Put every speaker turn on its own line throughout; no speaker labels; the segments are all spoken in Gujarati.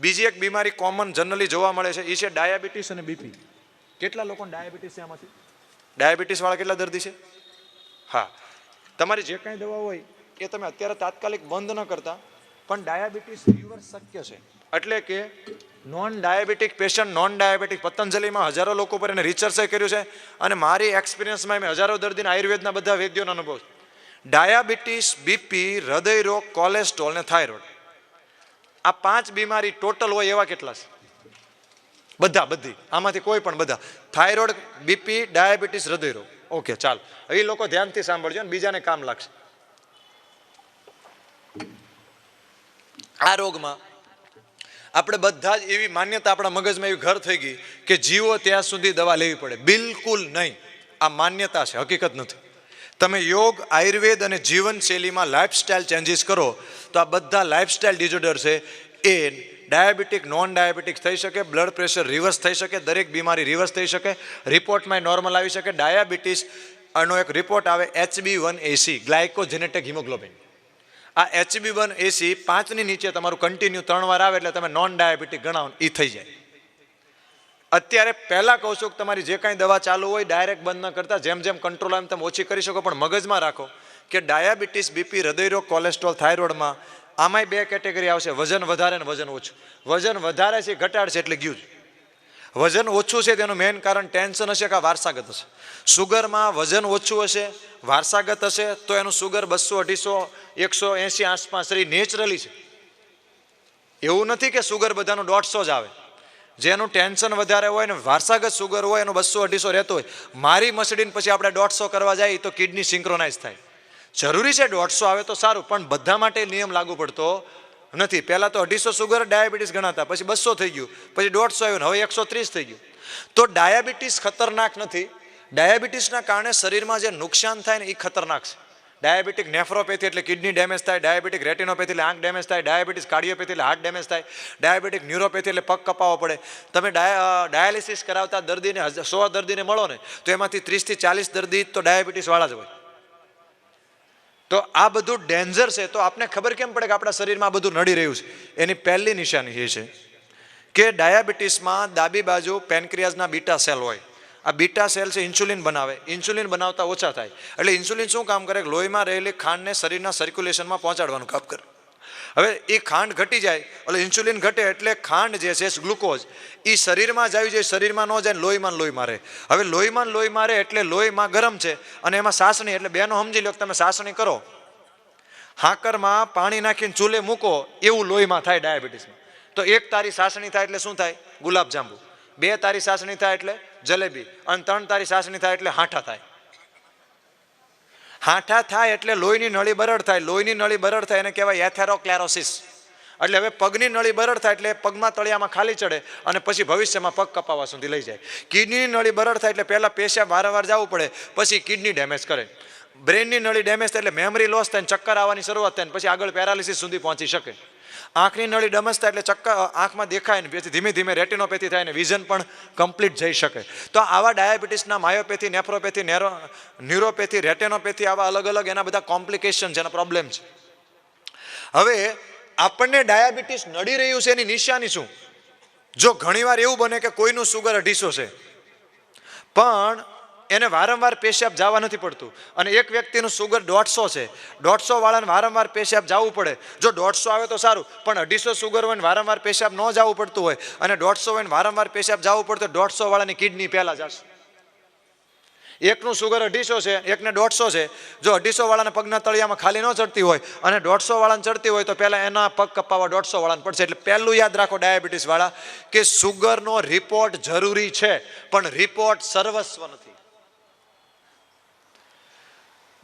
બીજી એક બીમારી કોમન જનરલી જોવા મળે છે એ છે ડાયાબિટીસ અને બીપી કેટલા લોકોને ડાયાબિટીસ છે આમાંથી? ડાયાબિટીસવાળા કેટલા દર્દી છે? હા. તમારી જે કાંઈ દવા હોય, એ તમે અત્યારે તાત્કાલિક બંધ ન કરતા, પણ ડાયાબિટીસ રિવર્સ શક્ય છે. એટલે કે non diabetic patient non diabetic પતંજલિમાં હજારો લોકો પર એને રિસર્ચે કર્યું છે, અને મારી એક્સપિરિયન્સમાં મેં હજારો દર્દીને આયુર્વેદના બધા વૈદ્યોનો અનુભવ ડાયાબિટીસ બીપી હૃદય રોગ કોલેસ્ટ્રોલ ને થાઇરોઇડ આ પાંચ બીમારી ટોટલ હોય એવા કેટલા છે? બધા, બધી. આમાંથી કોઈ પણ બધા. થાઇરોઇડ, બીપી, ડાયાબિટીસ હૃદયરોગ ઓકે, ચાલ. એ લોકો ધ્યાનથી સાંભળજો ને, બીજાને કામ લાગશે. આ રોગમાં આપણે બધા જ એવી માન્યતા આપણા મગજમાં એવી ઘર થઈ ગઈ કે જીવો ત્યાં સુધી દવા લેવી પડે. બિલકુલ નહીં. આ માન્યતા છે, હકીકત નથી. તમે યોગ, આયુર્વેદ અને જીવનશૈલીમાં લાઇફસ્ટાઇલ ચેન્જીસ કરો, તો આ બધા લાઇફસ્ટાઇલ ડિઝોર્ડર છે, એ ડાયાબિટીક નોન ડાયાબિટીક થઈ શકે બ્લડ પ્રેશર રિવર્સ થઈ શકે, દરેક બીમારી રિવર્સ થઈ શકે રિપોર્ટમાં નોર્મલ આવી શકે ડાયાબિટીસ આનો એક રિપોર્ટ આવે H B one A C glycogenetic hemoglobin આ H B one A C પાંચની નીચે તમારું કન્ટિન્યુ ત્રણ વાર આવે એટલે તમે નોન ડાયાબિટીક ગણાવો એ થઈ જાય. અત્યારે પહેલાં કહું છું કે તમારી જે કાંઈ દવા ચાલુ હોય ડાયરેક્ટ બંધ ન કરતા, જેમ જેમ કંટ્રોલ આવે તમે ઓછી કરી શકો, પણ મગજમાં રાખો કે ડાયાબિટીસ, બીપી, હૃદયરોગ કોલેસ્ટ્રોલ થાઇરોઇડમાં આમાંય બે કેટેગરી આવશે, વજન વધારે ને વજન ઓછું. વજન વધારે છે, ઘટાડશે એટલે ગયું વજન ઓછું છે, તેનું મેઇન કારણ ટેન્શન હશે કે વારસાગત હશે. સુગરમાં વજન ઓછું હશે, વારસાગત હશે, તો એનું સુગર બસો, અઢીસો, એકસો એંસી આસપાસ રહી નેચરલી છે. એવું નથી કે સુગર બધાનું દોઢસો જ આવે. જેનું ટેન્શન વધારે હોય ને વારસાગત સુગર હોય એનું બસો અઢીસો રહેતો હોય, મારી મસડીને પછી આપણે દોઢસો કરવા જાય તો કિડની સિંક્રોનાઇઝ થાય. જરૂરી છે દોઢસો આવે તો સારું, પણ બધા માટે નિયમ લાગુ પડતો નથી. પહેલાં તો અઢીસો સુગર ડાયાબિટીસ ગણાતા, પછી બસો થઈ ગયું, પછી દોઢસો આવ્યું હવે એકસો ત્રીસ થઈ ગયું. તો ડાયાબિટીસ ખતરનાક નથી. ડાયાબિટીસના કારણે શરીરમાં જે નુકસાન થાય ને એ ખતરનાક છે. ડાયાબિટીક નેફ્રોપેથી એટલે કિડની ડેમેજ થાય, ડાયાબિટીક રેટિનોપેથી એટલે આંખ ડેમેજ થાય, ડાયાબિટીસ કાર્ડિયોપેથી એટલે હાર્ટ ડેમેજ થાય, ડાયાબિટીક ન્યુરોપેથી એટલે પગ કપાવવો પડે. તમે ડાયાલિસિસ કરાવતા દર્દીને સો દર્દીને મળો ને, તો એમાંથી ત્રીસથી ચાલીસ દર્દી તો ડાયાબિટીસવાળા જ હોય. તો આ બધું ડેન્જર છે, તો આપને ખબર કેમ પડે કે આપણા શરીરમાં આ બધું નડી રહ્યું છે? એની પહેલી નિશાની એ છે કે ડાયાબિટીસમાં ડાબી બાજુ પેનક્રિયાઝના બીટા સેલ હોય. આ બીટા સેલ છે, ઇન્સ્યુલિન બનાવે. ઇન્સ્યુલિન બનાવતા ઓછા થાય. એટલે ઇન્સ્યુલિન શું કામ કરે? લોહીમાં રહેલી ખાંડને શરીરના સર્ક્યુલેશનમાં પહોંચાડવાનું કામ કરે. હવે એ ખાંડ ઘટી જાય, એટલે ઇન્સ્યુલિન ઘટે એટલે ખાંડ જે છે ગ્લુકોઝ એ શરીરમાં જ આવી જાય, શરીરમાં ન જાય લોહીમાં લોહી મારે હવે લોહીમાં લોહી મારે એટલે લોહીમાં ગરમ છે અને એમાં સાસણી, એટલે બેનો સમજી લો તમે સાસણી કરો. હાકરમાં પાણી નાખીને ચૂલે મૂકો, એવું લોહીમાં થાય ડાયાબિટીસમાં. તો એક તારી સાસણી થાય એટલે શું થાય? ગુલાબજાંબુ બે તારી સાસણી થાય એટલે જલેબી. અને ત્રણ તારી સાસણી થાય એટલે હાંઠા થાય. હાંઠા થાય એટલે લોહીની નળી બરડ થાય. લોહીની નળી બરડ થાય એને કહેવાય એથેરોક્લેરોસિસ. એટલે હવે પગની નળી બરડ થાય એટલે પગમાં તળિયામાં ખાલી ચડે અને પછી ભવિષ્યમાં પગ કપાવા સુધી લઈ જાય. કિડનીની નળી બરડ થાય એટલે પહેલાં પેશાબ વારંવાર જવું પડે, પછી કિડની ડેમેજ કરે. બ્રેનની નળી ડેમેજ થાય એટલે મેમરી લોસ થાય ચક્કર આવવાની શરૂઆત થાય પછી આગળ પેરાલિસિસ સુધી પહોંચી શકે. આંખની નળી ડમસતા એટલે ચક્કર આંખમાં દેખાય ને ધીમે ધીમે રેટિનોપેથી થાય ને વિઝન પણ કમ્પ્લીટ જઈ શકે. તો આવા ડાયાબિટીસના myopathy, nephropathy, neuro, neuropathy, retinopathy આવા અલગ અલગ એના બધા કોમ્પ્લિકેશન છે એના પ્રોબ્લેમ છે. હવે આપણને ડાયાબિટીસ નડી રહ્યું છે એની નિશાની શું? જો ઘણીવાર એવું બને કે કોઈનું સુગર અઢીસો છે. પણ એને વારંવાર પેશાબ જવા નથી પડતું. અને એક વ્યક્તિનું સુગર દોઢસો છે. દોઢસો વાળાને વારંવાર પેશાબ જવું પડે. જો દોઢસો આવે તો સારું, પણ અઢીસો સુગર હોય વારંવાર પેશાબ ન જવું પડતું હોય, અને દોઢસો હોય વારંવાર પેશાબ જવું પડતું દોઢસો વાળાની કિડની પહેલાં જશે. એકનું સુગર અઢીસો છે, એકને દોઢસો છે. જો અઢીસો વાળાના પગના તળિયામાં ખાલી ન ચડતી હોય, અને દોઢસો વાળાને ચડતી હોય તો પહેલાં એના પગ કપાવવા દોઢસો વાળાને પડશે. એટલે પહેલું યાદ રાખો ડાયાબિટીસ વાળા, કે સુગરનો રિપોર્ટ જરૂરી છે, પણ રિપોર્ટ સર્વસ્વ નથી.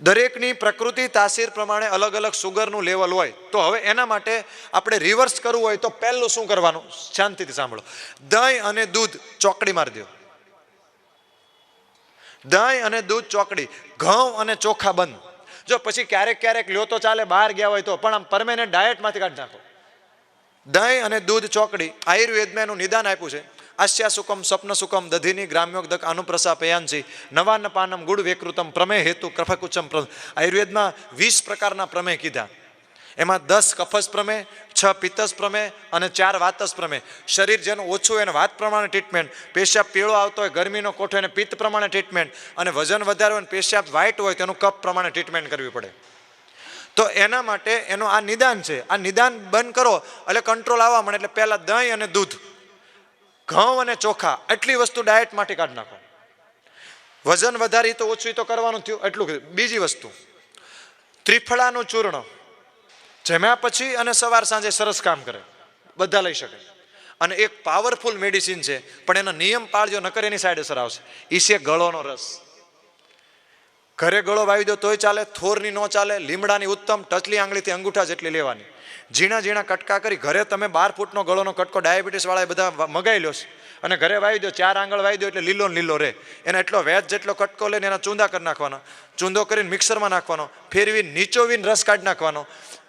દરેકની પ્રકૃતિ તાસીર પ્રમાણે અલગ અલગ સુગરનું લેવલ હોય, તો હવે એના માટે આપણે રિવર્સ કરવું હોય તો પહેલું શું કરવાનું? શાંતિથી સાંભળો. દહીં અને દૂધ ચોકડી મારી દો. દહીં અને દૂધ ચોકડી. ઘઉં અને ચોખા બંધ. જો પછી ક્યારેક ક્યારેક લ્યો તો ચાલે, બહાર ગયા હોય તો, પણ આમ પરમેનન્ટ ડાયટમાંથી કાઢી નાખો. દહીં અને દૂધ ચોકડી. આયુર્વેદમાં એનું નિદાન આપ્યું છે. આસ્યા સુકમ સ્વપ્ન સુકમ દધિની અનુપ્રસા પયાંસી નવાન પાનમ ગુડ વેકૃતમ પ્રમેય હેતુ કફકુચમ આયુર્વેદમાં વીસ પ્રકારના પ્રમેય કીધા એમાં દસ કફસ પ્રમેય છ પિત્તસ પ્રમેય અને ચાર વાતસ પ્રમેય શરીર જેનું ઓછું એને વાત પ્રમાણે ટ્રીટમેન્ટ પેશાબ પીળો આવતો હોય ગરમીનો કોઠો એને પિત્ત પ્રમાણે ટ્રીટમેન્ટ અને વજન વધારે હોય પેશાબ વ્હાઇટ હોય, તેનું કપ પ્રમાણે ટ્રીટમેન્ટ કરવી પડે. તો એના માટે એનું આ નિદાન છે. આ નિદાન બંધ કરો, એટલે કંટ્રોલ આવવા મળે એટલે પહેલાં દહીં અને દૂધ. ઘઉં અને ચોખા એટલી વસ્તુ ડાયટમાંથી કાઢી નાખો. વજન વધારી તો ઓછું તો કરવાનું થયું એટલું કીધું. બીજી વસ્તુ, ત્રિફળાનું ચૂર્ણ, જમ્યા પછી અને સવાર સાંજે સરસ કામ કરે. બધા લઈ શકે. અને એક પાવરફુલ મેડિસિન છે, પણ એનો નિયમ પાળજો, નકર એની સાઈડ અસર આવશે. છે ગળોનો રસ. ઘરે ગળો વાવી દો તોય ચાલે, થોરની ન ચાલે, લીમડાની ઉત્તમ ટચલી આંગળીથી અંગૂઠા જેટલી લેવાની. ઝીણા ઝીણા કટકા કરી ઘરે તમે બાર ફૂટનો ગળોનો કટકો ડાયાબિટીસવાળાએ બધા મગાઈ લો અને ઘરે વાવી દો, ચાર આંગળ વાવી દો એટલે લીલો લીલો રહે. એને એટલો વેજ જેટલો કટકો લઈને એના ચૂંદા કરી નાખવાનો. ચૂંદો કરીને મિક્સરમાં નાખવાનો. ફેરવી નીચોવીને રસ કાઢી નાખવાનો.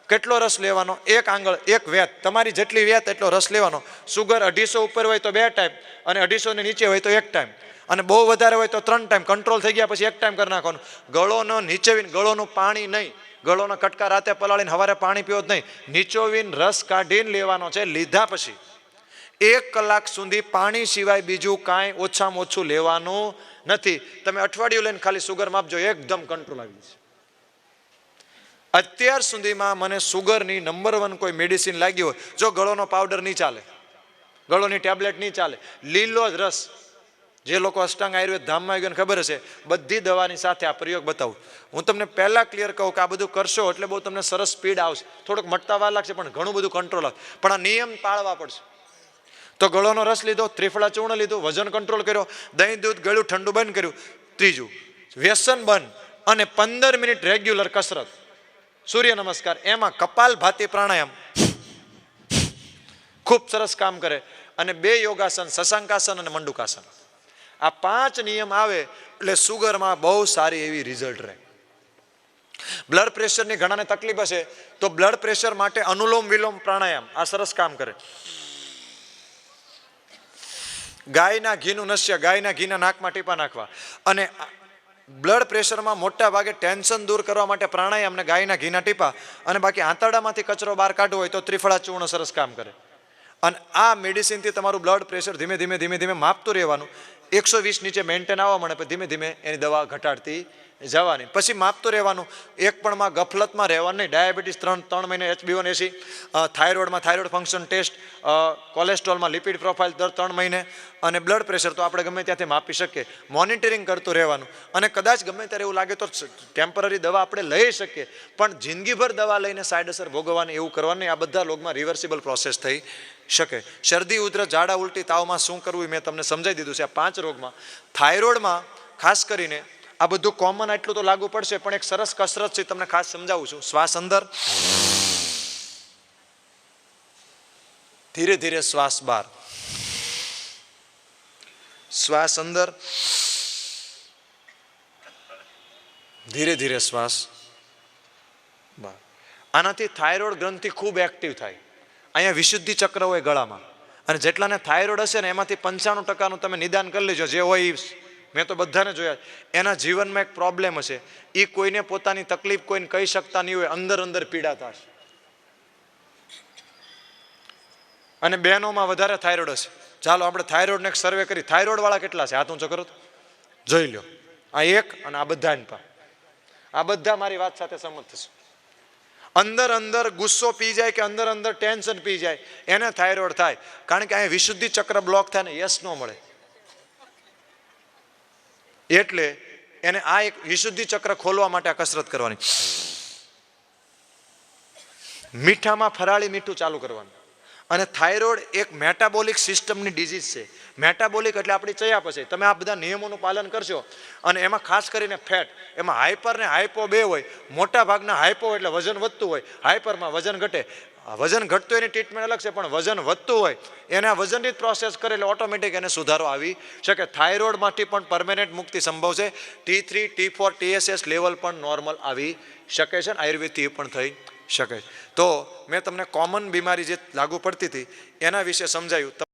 કેટલો રસ લેવાનો? એક આંગળ, એક વેત તમારી જેટલી વેત એટલો રસ લેવાનો. સુગર અઢીસો ઉપર હોય તો બે ટાઈમ અને અઢીસો ની નીચે હોય તો એક ટાઈમ. અને બહુ વધારે હોય તો ત્રણ ટાઈમ કંટ્રોલ થઈ ગયા પછી એક ટાઈમ કરી નાખવાનું. ગળોનો નીચેવીને, ગળોનું પાણી નહીં. ગળોનો કટકા રાતે પલાળીને હવારે પાણી પીવો જ નહીં. નીચોવીને રસ કાઢીને લેવાનો છે લીધા પછી. એક કલાક સુધી પાણી સિવાય બીજું કાંઈ ઓછામાં ઓછું લેવાનું નથી. તમે અઠવાડિયું લઈને ખાલી સુગર માપજો, એકદમ કંટ્રોલ આવી જશે. અત્યાર સુધીમાં મને સુગરની નંબર વન કોઈ મેડિસિન લાગી હોય, જો ગળોનો પાવડર નહીં ચાલે, ગળોની ટેબ્લેટ નહીં ચાલે, લીલો જ રસ. જે લોકો અષ્ટાંગ આયુર્વેદ ધામમાં ગયો ખબર હશે? બધી દવાની સાથે આ પ્રયોગ બતાવું. હું તમને પહેલાં ક્લિયર કહું કે આ બધું કરશો એટલે બહુ તમને સરસ સ્પીડ આવશે. થોડુંક મટતા વાર લાગશે, પણ ઘણું બધું કંટ્રોલ આવશે. પણ આ નિયમ પાળવા પડશે. તો ગળોનો રસ લીધો, ત્રિફળા ચૂર્ણ લીધું, વજન કંટ્રોલ કર્યો, દહીં, દૂધ, ગળ્યું, ઠંડુ બંધ કર્યું. ત્રીજું, વ્યસન બંધ અને પંદર મિનિટ રેગ્યુલર કસરત. સૂર્ય નમસ્કાર, એમાં કપાલ ભાતી પ્રાણાયામ. ખૂબ સરસ કામ કરે. અને બે યોગાસન શશાંકાસન અને મંડુકાસન. આ પાંચ નિયમ આવે, એટલે સુગરમાં બહુ સારી એવી રિઝલ્ટ રહે. બ્લડ પ્રેશરની ઘણાને તકલીફ હશે, તો બ્લડ પ્રેશર માટે અનુલોમ વિલોમ પ્રાણાયામ, આ સરસ કામ કરે. ગાયના ઘીનું નશ્ય ગાયના ઘીના નાકમાં ટીપા નાખવા. અને બ્લડ પ્રેશરમાં મોટા ભાગે ટેન્શન દૂર કરવા માટે પ્રાણાયામ અને ગાયના ઘીના ટીપા. અને બાકી આંતરડામાંથી કચરો બહાર કાઢવો હોય તો ત્રિફળા ચૂર્ણ સરસ કામ કરે. અને આ મેડિસિનથી તમારું બ્લડ પ્રેશર ધીમે ધીમે ધીમે ધીમે માપતું રહેવાનું. એકસો વીસ નીચે મેન્ટેન આવવા મળે, પણ ધીમે ધીમે એની દવા ઘટાડતી જવાની. પછી માપતું રહેવાનું. એક પણમાં ગફલતમાં રહેવાનું નહીં. ડાયાબિટીસ ત્રણ ત્રણ મહિને H B one A C થાઇરોઇડમાં thyroid function test કોલેસ્ટ્રોલમાં લિપિડ પ્રોફાઇલ દર ત્રણ મહિને. અને બ્લડ પ્રેશર તો આપણે ગમે ત્યાંથી માપી શકીએ. મોનિટરિંગ કરતું રહેવાનું. અને કદાચ ગમે ત્યારે એવું લાગે તો ટેમ્પરરી દવા આપણે લઈ શકીએ. પણ જિંદગીભર દવા લઈને સાઈડ અસર ભોગવવાની એવું કરવાનું આ બધા લોગમાં રિવર્સિબલ પ્રોસેસ થઈ શકે. શરદી, ઉધરસ, ઝાડા, ઉલટી, તાવમાં શું કરવું મેં તમને સમજાવી દીધું છે આ પાંચ રોગમાં. થાઇરોઇડમાં ખાસ કરીને આ બધું કોમન એટલું તો લાગુ પડશે, પણ એક સરસ કસરત છે તમને ખાસ સમજાવું છું. શ્વાસ અંદર. ધીરે ધીરે શ્વાસ બહાર. શ્વાસ અંદર. ધીરે ધીરે શ્વાસ બહાર. આનાથી થાઇરોઇડ ગ્રંથિ ખૂબ એક્ટિવ થાય. અહીંયા વિશુદ્ધિ ચક્ર હોય ગળામાં. અને જેટલાને થાઇરોઇડ હશે ને, એમાંથી પંચાણું ટકાનું તમે નિદાન કરી લેજો. જે હોય મેં તો બધાને જોયા એના જીવનમાં એક પ્રોબ્લેમ હશે. એ કોઈને પોતાની તકલીફ કોઈને કહી શકતા નહીં હોય, અંદર અંદર પીડાતા હશે અને બહેનોમાં વધારે થાઇરોઇડ હશે. ચાલો, આપણે થાઇરોઇડને સર્વે કરી. થાઇરોઇડવાળા કેટલા છે? હાથ ઊંચો કરો જોઈ લો આ એક અને આ બધા પા. આ બધા મારી વાત સાથે સંમત થશે. અંદર અંદર ગુસ્સો પી જાય કે અંદર અંદર ટેન્શન પી જાય, એને થાઇરોઇડ થાય. કારણ કે અહીંયા વિશુદ્ધિ ચક્ર બ્લોક થાય ને યસ ન મળે. એટલે એને આ એક વિશુદ્ધિ ચક્ર ખોલવા માટે આ કસરત કરવાની. મીઠામાં ફરાળી મીઠું ચાલુ કરવાનું. અને થાઇરોઇડ એક મેટાબોલિક સિસ્ટમની ડિઝીઝ છે. મેટાબોલિક એટલે આપણી ચયાપચય તમે આ બધા નિયમોનું પાલન કરશો અને એમાં ખાસ કરીને ફેટ. એમાં હાઇપર ને હાઇપો બે હોય. મોટા ભાગના હાઇપો એટલે વજન વધતું હોય. હાઇપરમાં વજન ઘટે. વજન ઘટતું એની ટ્રીટમેન્ટ અલગ છે, પણ વજન વધતું હોય, એને વજનની જ પ્રોસેસ કરે એટલે ઓટોમેટિક એને સુધારો આવી શકે. થાઇરોઇડમાંથી પણ પરમેનન્ટ મુક્તિ સંભવ છે. T three T four TSS level પણ નોર્મલ આવી શકે છે ને, આયુર્વેદથી પણ થઈ શકે તો મેં તમને કોમન બીમારી જે લાગુ પડતી હતી, એના વિશે સમજાયું.